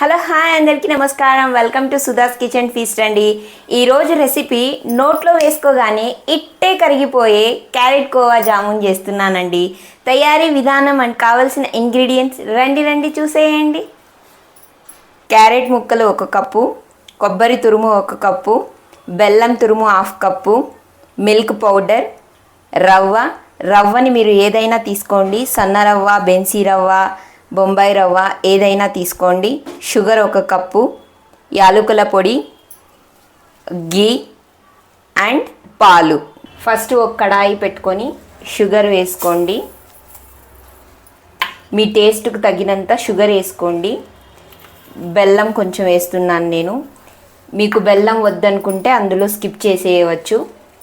Hello hi అందరికీ నమస్కారం. Welcome to Sudha's kitchen feast అండి. ఈరోజు రెసిపీ నోట్లో వేసుకోగానే ఇట్టే కరిగిపోయే క్యారెట్ కోవా జామున్ చేస్తున్నానండి. తయారీ విధానం అండ్ కావలసిన ఇంగ్రీడియంట్స్ రండి రండి చూసేయండి. క్యారెట్ ముక్కలు ఒక కప్పు కొబ్బరి తురుము ఒక కప్పు బెల్లం తురుము హాఫ్ కప్పు మిల్క్ పౌడర్ రవ్వ. రవ్వని మీరు ఏదైనా తీసుకోండి. సన్న రవ్వ బెన్సీ రవ్వ బొంబాయి రవ్వ ఏదైనా తీసుకోండి. షుగర్ ఒక కప్పు యాలకుల పొడి గీ అండ్ పాలు. ఫస్ట్ ఒక కడాయి పెట్టుకొని షుగర్ వేసుకోండి. మీ టేస్ట్కు తగినంత షుగర్ వేసుకోండి. బెల్లం కొంచెం వేస్తున్నాను నేను. మీకు బెల్లం వద్దనుకుంటే అందులో స్కిప్ చేసేయవచ్చు.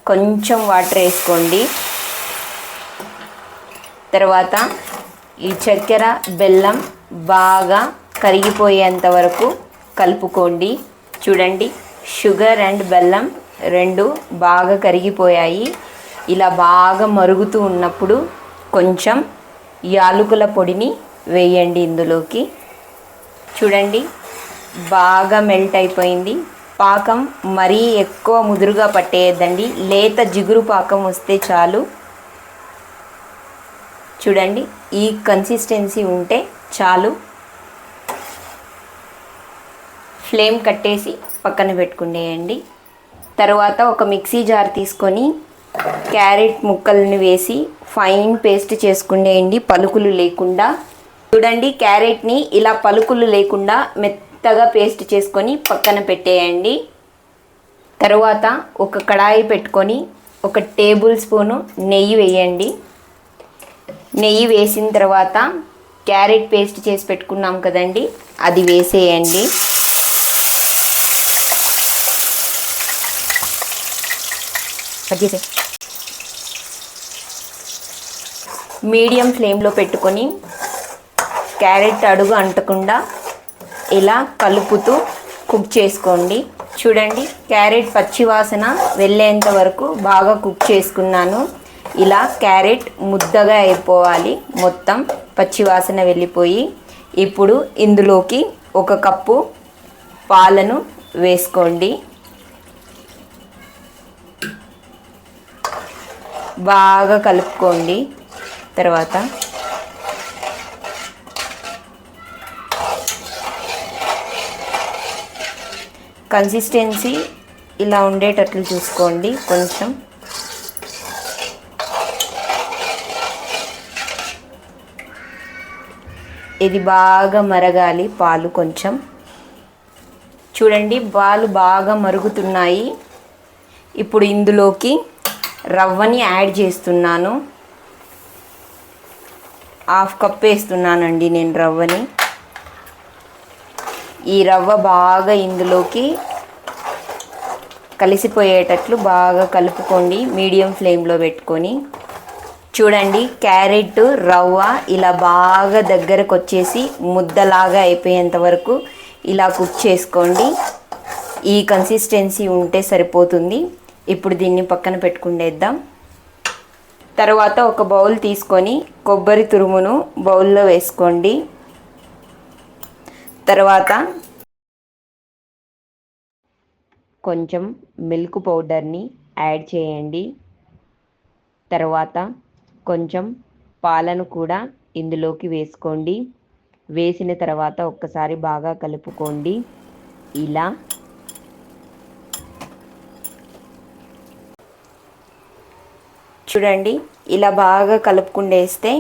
కొంచెం వాటర్ వేసుకోండి. తర్వాత ఈ చక్కెర బెల్లం బాగా కరిగిపోయేంత వరకు కలుపుకోండి. చూడండి షుగర్ అండ్ బెల్లం రెండు బాగా కరిగిపోయాయి. ఇలా బాగా మరుగుతూ ఉన్నప్పుడు కొంచెం యాలకుల పొడిని వేయండి ఇందులోకి. చూడండి బాగా మెల్ట్ అయిపోయింది. పాకం మరీ ఎక్కువ ముదురుగా పట్టేయద్దండి. లేత జిగురు పాకం వస్తే చాలు. చూడండి ఈ కన్సిస్టెన్సీ ఉంటే చాలు. ఫ్లేమ్ కట్టేసి పక్కన పెట్టుకునేయండి. తర్వాత ఒక మిక్సీ జార్ తీసుకొని క్యారెట్ ముక్కలను వేసి ఫైన్ పేస్ట్ చేసుకునేయండి పలుకులు లేకుండా. చూడండి క్యారెట్ని ఇలా పలుకులు లేకుండా మెత్తగా పేస్ట్ చేసుకొని పక్కన పెట్టేయండి. తర్వాత ఒక కడాయి పెట్టుకొని ఒక టేబుల్ స్పూను నెయ్యి వేయండి. నెయ్యి వేసిన తర్వాత క్యారెట్ పేస్ట్ చేసి పెట్టుకున్నాం కదండి. అది వేసేయండి. మీడియం ఫ్లేమ్లో పెట్టుకొని క్యారెట్ అడుగు అంటకుండా ఇలా కలుపుతూ కుక్ చేసుకోండి. చూడండి క్యారెట్ పచ్చివాసన వెళ్ళేంత వరకు బాగా కుక్ చేసుకున్నాను. ఇలా క్యారెట్ ముద్దగా అయిపోవాలి. మొత్తం పచ్చివాసన వెళ్ళిపోయి ఇప్పుడు ఇందులోకి ఒక కప్పు పాలను వేసుకోండి. బాగా కలుపుకోండి. తర్వాత కన్సిస్టెన్సీ ఇలా ఉండేటట్లు చూసుకోండి. కొంచెం ఇది బాగా మరగాలి పాలు కొంచెం. చూడండి పాలు బాగా మరుగుతున్నాయి. ఇప్పుడు ఇందులోకి రవ్వని యాడ్ చేస్తున్నాను. హాఫ్ కప్ వేస్తున్నానండి నేను రవ్వని. ఈ రవ్వ బాగా ఇందులోకి కలిసిపోయేటట్లు బాగా కలుపుకోండి మీడియం ఫ్లేమ్లో పెట్టుకొని. చూడండి క్యారెట్ రవ్వ ఇలా బాగా దగ్గరకు వచ్చేసి ముద్దలాగా అయిపోయేంత వరకు ఇలా కుక్ చేసుకోండి. ఈ కన్సిస్టెన్సీ ఉంటే సరిపోతుంది. ఇప్పుడు దీన్ని పక్కన పెట్టుకుండేద్దాం. తర్వాత ఒక బౌల్ తీసుకొని కొబ్బరి తురుమును బౌల్లో వేసుకోండి. తర్వాత కొంచెం మిల్క్ పౌడర్ని యాడ్ చేయండి. తర్వాత కొంచెం పాలను కూడా ఇందులోకి వేసుకోండి. వేసిన తర్వాత ఒక్కసారి బాగా కలుపుకోండి. ఇలా. చూడండి ఇలా బాగా కలుపుకుండేస్తే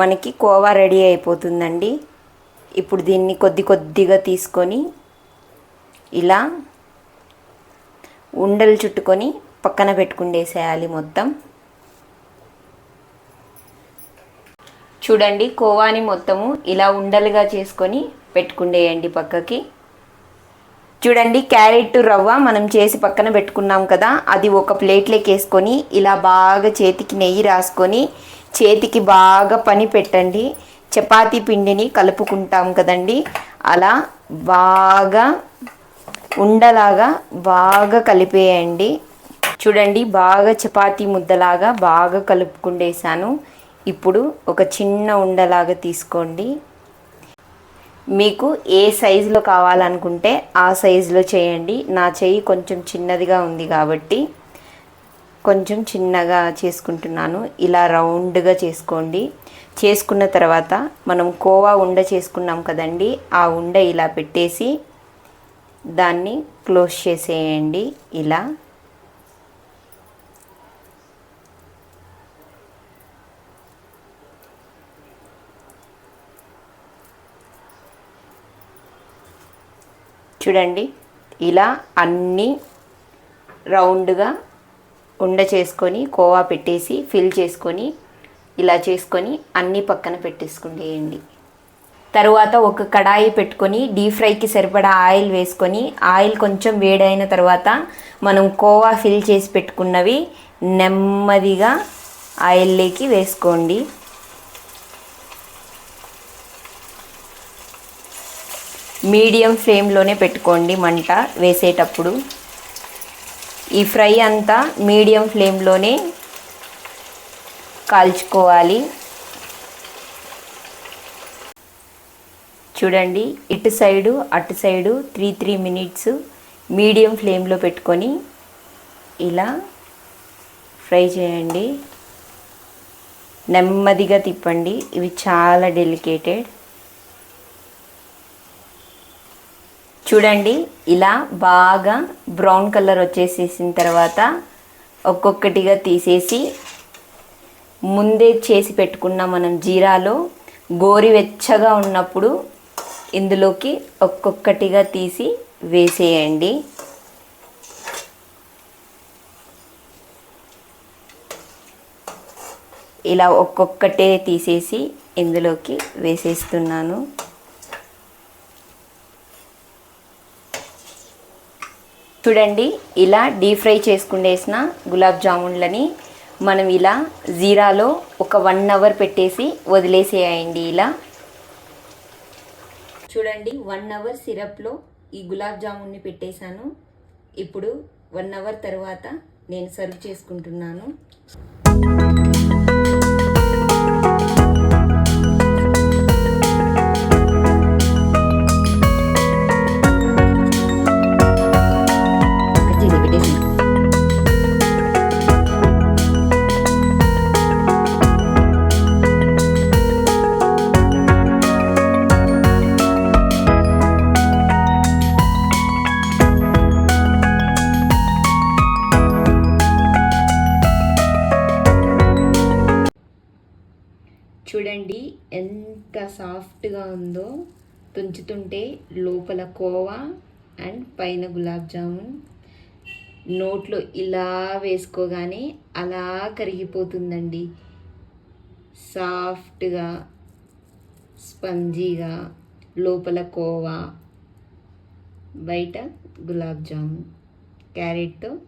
మనకి కోవా రెడీ అయిపోతుందండి. ఇప్పుడు దీన్ని కొద్ది కొద్దిగా తీసుకొని ఇలా ఉండలు చుట్టుకొని పక్కన పెట్టుకుండేసేయాలి మొత్తం. చూడండి కోవాని మొత్తము ఇలా ఉండలుగా చేసుకొని పెట్టుకుండేయండి పక్కకి. చూడండి క్యారెట్ రవ్వ మనం చేసి పక్కన పెట్టుకున్నాం కదా అది ఒక ప్లేట్లోకి వేసుకొని ఇలా బాగా చేతికి నెయ్యి రాసుకొని చేతికి బాగా పని పెట్టండి. చపాతీ పిండిని కలుపుకుంటాం కదండి అలా బాగా ఉండలాగా బాగా కలిపేయండి. చూడండి బాగా చపాతీ ముద్దలాగా బాగా కలుపుకుండేసాను ఇప్పుడు ఒక చిన్న ఉండలాగా తీసుకోండి. మీకు ఏ సైజులో కావాలనుకుంటే ఆ సైజులో చేయండి. నా చెయ్యి కొంచెం చిన్నదిగా ఉంది కాబట్టి కొంచెం చిన్నగా చేసుకుంటున్నాను. ఇలా రౌండ్గా చేసుకోండి. చేసుకున్న తర్వాత మనం కోవా ఉండ చేసుకున్నాం కదండి. ఆ ఉండ ఇలా పెట్టేసి దాన్ని క్లోజ్ చేసేయండి. ఇలా చూడండి ఇలా అన్నీ రౌండ్గా ఉండ చేసుకొని కోవా పెట్టేసి ఫిల్ చేసుకొని ఇలా చేసుకొని అన్నీ పక్కన పెట్టేసుకుండేయండి తరువాత ఒక కడాయి పెట్టుకొని డీప్ ఫ్రైకి సరిపడా ఆయిల్ వేసుకొని ఆయిల్ కొంచెం వేడైన తర్వాత మనం కోవా ఫిల్ చేసి పెట్టుకున్నవి నెమ్మదిగా ఆయిల్లోకి వేసుకోండి. మీడియం ఫ్లేమ్లోనే పెట్టుకోండి మంట వేసేటప్పుడు. ఈ ఫ్రై అంతా మీడియం ఫ్లేమ్లోనే కాల్చుకోవాలి. చూడండి ఇటు సైడు అటు side three three minutes medium ఫ్లేమ్లో పెట్టుకొని ఇలా ఫ్రై చేయండి. నెమ్మదిగా తిప్పండి. ఇవి చాలా డెలికేటెడ్. చూడండి ఇలా బాగా బ్రౌన్ కలర్ వచ్చేసేసిన తర్వాత ఒక్కొక్కటిగా తీసేసి ముందే చేసి పెట్టుకున్న మనం జీరాలో గోరివెచ్చగా ఉన్నప్పుడు ఇందులోకి ఒక్కొక్కటిగా తీసి వేసేయండి. ఇలా ఒక్కొక్కటే తీసేసి ఇందులోకి వేసేస్తున్నాను. చూడండి ఇలా డీప్ ఫ్రై చేసుకునేసిన గులాబ్ జామున్లని మనం ఇలా జీరాలో ఒక వన్ అవర్ పెట్టేసి వదిలేసేయండి ఇలా. చూడండి వన్ అవర్ సిరప్లో ఈ గులాబ్ జామున్ని పెట్టేశాను. ఇప్పుడు వన్ అవర్ తర్వాత నేను సర్వ్ చేసుకుంటున్నాను. చూడండి ఎంత సాఫ్ట్గా ఉందో. తుంచుతుంటే లోపల కోవా అండ్ పైన గులాబ్ జామున్. నోట్లో ఇలా వేసుకోగానే అలా కరిగిపోతుందండి. సాఫ్ట్గా స్పంజీగా లోపల కోవా బయట గులాబ్ జామున్. క్యారెట్తో